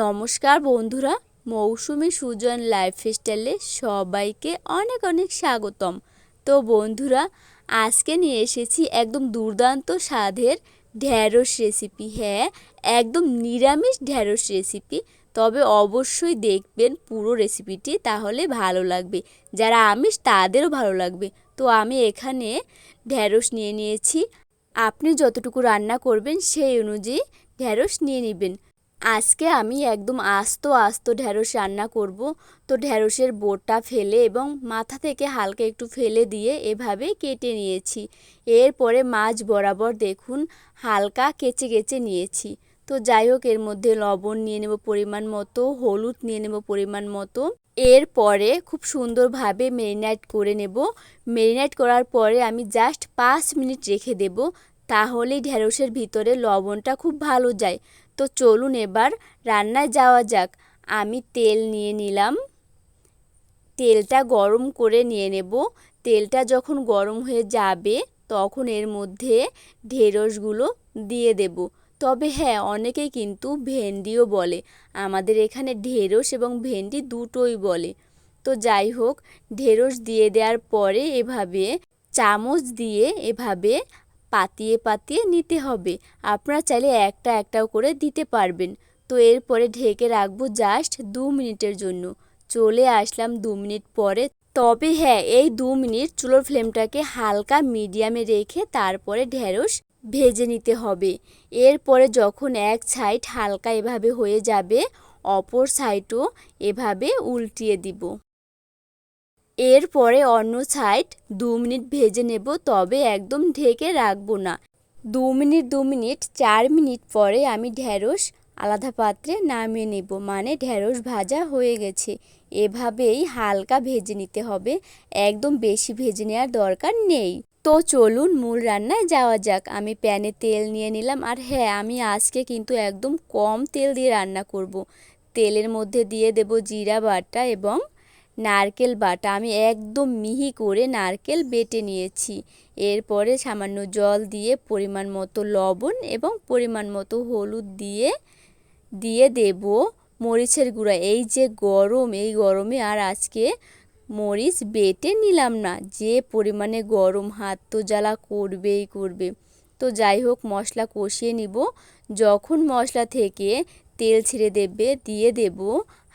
নমস্কার বন্ধুরা, মৌসুমি সুজন লাইফস্টাইলে সবাইকে অনেক অনেক স্বাগতম। তো বন্ধুরা, আজকে নিয়ে এসেছি একদম দুর্দান্ত স্বাদের ঢ্যাঁড়স রেসিপি। হ্যাঁ একদম নিরামিষ ঢ্যাঁড়স রেসিপি। তবে অবশ্যই দেখবেন পুরো রেসিপিটি, তাহলে ভালো লাগবে। যারা আমিষ, তাদেরও ভালো লাগবে। তো আমি এখানে ঢ্যাঁড়স নিয়ে নিয়েছি। আপনি যতটুকু রান্না করবেন, সেই অনুযায়ী ঢ্যাঁড়স নিয়ে নেবেন। আজকে আমি একদম আস্ত আস্ত ঢ্যাঁড়স রান্না করব। তো ঢ্যাঁড়সের বোটা ফেলে এবং মাথা থেকে হালকা একটু ফেলে দিয়ে এভাবে কেটে নিয়েছি। এরপরে মাছ বরাবর দেখুন, হালকা কেচে কেচে নিয়েছি। তো যাই হোক, এর মধ্যে লবণ নিয়ে নেব পরিমাণ মতো, হলুদ নিয়ে নেব পরিমাণ মতো। এরপরে খুব সুন্দরভাবে মেরিনেট করে নেব। মেরিনেট করার পরে আমি জাস্ট পাঁচ মিনিট রেখে দেব। তাহলেই ঢ্যাঁড়সের ভিতরে লবণটা খুব ভালো যায়। তো চলুন এবার রান্নায় যাওয়া যাক। আমি তেল নিয়ে নিলাম। তেলটা গরম করে নিয়ে নেব। তেলটা যখন গরম হয়ে যাবে, তখন এর মধ্যে ঢেঁড়সগুলো দিয়ে দেব। তবে হ্যাঁ অনেকেই কিন্তু ভেন্ডিও বলে। আমাদের এখানে ঢেঁড়স এবং ভেন্ডি দুটোই বলে। তো যাই হোক, ঢেঁড়স দিয়ে দেওয়ার পরে এভাবে চামচ দিয়ে এভাবে পাতিয়ে পাতিয়ে নিতে হবে। আপনারা চাইলে একটা একটাও করে দিতে পারবেন। তো এরপরে ঢেকে রাখব জাস্ট দু মিনিটের জন্য। চলে আসলাম দু মিনিট পরে। তবে হ্যাঁ এই দু মিনিট চুলোর ফ্লেমটাকে হালকা মিডিয়ামে রেখে তারপরে ঢেঁড়স ভেজে নিতে হবে। এরপরে যখন এক সাইড হালকা এভাবে হয়ে যাবে, অপর সাইডও এভাবে উল্টিয়ে দিব। এরপরে অন্য সাইড দু মিনিট ভেজে নেব, তবে একদম ঢেকে রাখব না। দু মিনিট দু মিনিট, চার মিনিট পরে আমি ঢ্যাঁড়স আলাদা পাত্রে নামিয়ে নেব মানে ঢ্যাঁড়স ভাজা হয়ে গেছে। এভাবেই হালকা ভেজে নিতে হবে, একদম বেশি ভেজে নেওয়ার দরকার নেই। তো চলুন মূল রান্নায় যাওয়া যাক। আমি প্যানে তেল নিয়ে নিলাম, আর হ্যাঁ আমি আজকে কিন্তু একদম কম তেল দিয়ে রান্না করব। তেলের মধ্যে দিয়ে দেব জিরা বাটা এবং নারকেল বাটা আমি একদম মিহি করে নারকেল বেটে নিয়েছি। এরপরে সামান্য জল দিয়ে পরিমাণ মতো লবণ এবং পরিমাণ মতো হলুদ দিয়ে দিয়ে দেব মরিচের গুঁড়া। এই যে গরম, এই গরমে আর আজকে মরিচ বেটে নিলাম না। যে পরিমাণে গরম, হাত তো জ্বালা করবেই করবে। তো যাই হোক, মশলা কষিয়ে নিব। যখন মশলা থেকে তেল ছেড়ে দেবে, দিয়ে দেব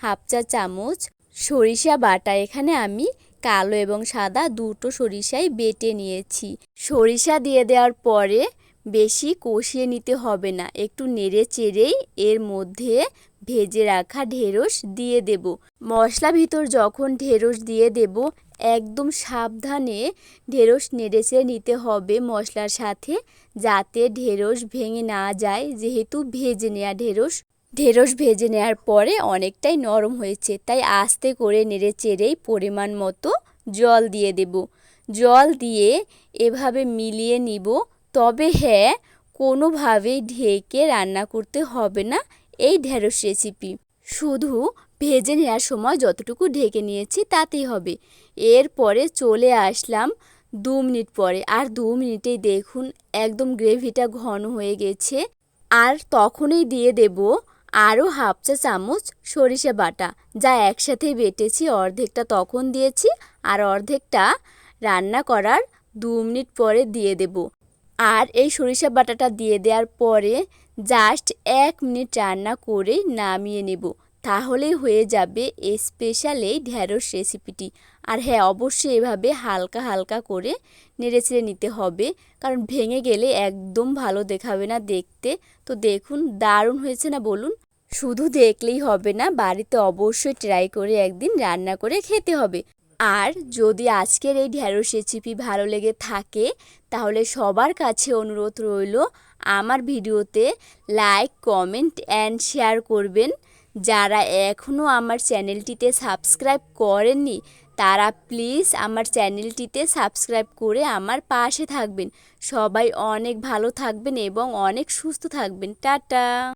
হাফ চা চামচ সরিষা বাটা এখানে আমি কালো এবং সাদা দুটো সরিষাই বেটে নিয়েছি। সরিষা দিয়ে দেওয়ার পরে বেশি কষিয়ে নিতে হবে না, একটু নেড়ে চেড়েই এর মধ্যে ভেজে রাখা ঢেঁড়স দিয়ে দেব। মশলা ভিতর যখন ঢেঁড়স দিয়ে দেব, একদম সাবধানে ঢেঁড়স নেড়ে চেড়ে নিতে হবে মশলার সাথে, যাতে ঢেঁড়স ভেঙে না যায়, যেহেতু ভেজে নেওয়া ঢেঁড়স ঢেঁড়স ভেজে নেওয়ার পরে অনেকটাই নরম হয়েছে, তাই আস্তে করে নেড়ে চেড়েই পরিমাণ মতো জল দিয়ে দেব। জল দিয়ে এভাবে মিলিয়ে নিব, তবে হ্যাঁ কোনোভাবেই ঢেকে রান্না করতে হবে না এই ঢেঁড়স রেসিপি শুধু ভেজে নেওয়ার সময় যতটুকু ঢেকে নিয়েছি তাতেই হবে। এরপরে চলে আসলাম দু মিনিট পরে। আর দু মিনিটেই দেখুন, একদম গ্রেভিটা ঘন হয়ে গেছে। আর তখনই দিয়ে দেব আরও হাফ চা চামচ সরিষা বাটা, যা একসাথেই বেটেছি অর্ধেকটা তখন দিয়েছি আর অর্ধেকটা রান্না করার দু মিনিট পরে দিয়ে দেব। আর এই সরিষা বাটাটা দিয়ে দেওয়ার পরে জাস্ট এক মিনিট রান্না করে নামিয়ে নেব। তাহলেই হয়ে যাবে স্পেশাল এই ঢ্যাঁড়স রেসিপিটি আর হ্যাঁ অবশ্যই এভাবে হালকা হালকা করে নেড়ে চেড়ে নিতে হবে, কারণ ভেঙে গেলে একদম ভালো দেখাবে না দেখতে। তো দেখুন, দারুণ হয়েছে না বলুন? শুধু দেখলেই হবে না, বাড়িতে অবশ্যই ট্রাই করে একদিন রান্না করে খেতে হবে। আর যদি আজকের এই ঢ্যাঁড়স রেসিপি ভালো লেগে থাকে, তাহলে সবার কাছে অনুরোধ রইল আমার ভিডিওতে লাইক কমেন্ট অ্যান্ড শেয়ার করবেন। যারা এখনও আমার চ্যানেলটিতে সাবস্ক্রাইব করেননি, তারা প্লিজ আমার চ্যানেলটিতে সাবস্ক্রাইব করে আমার পাশে থাকবেন। সবাই অনেক ভালো থাকবেন এবং অনেক সুস্থ থাকবেন। টাটা!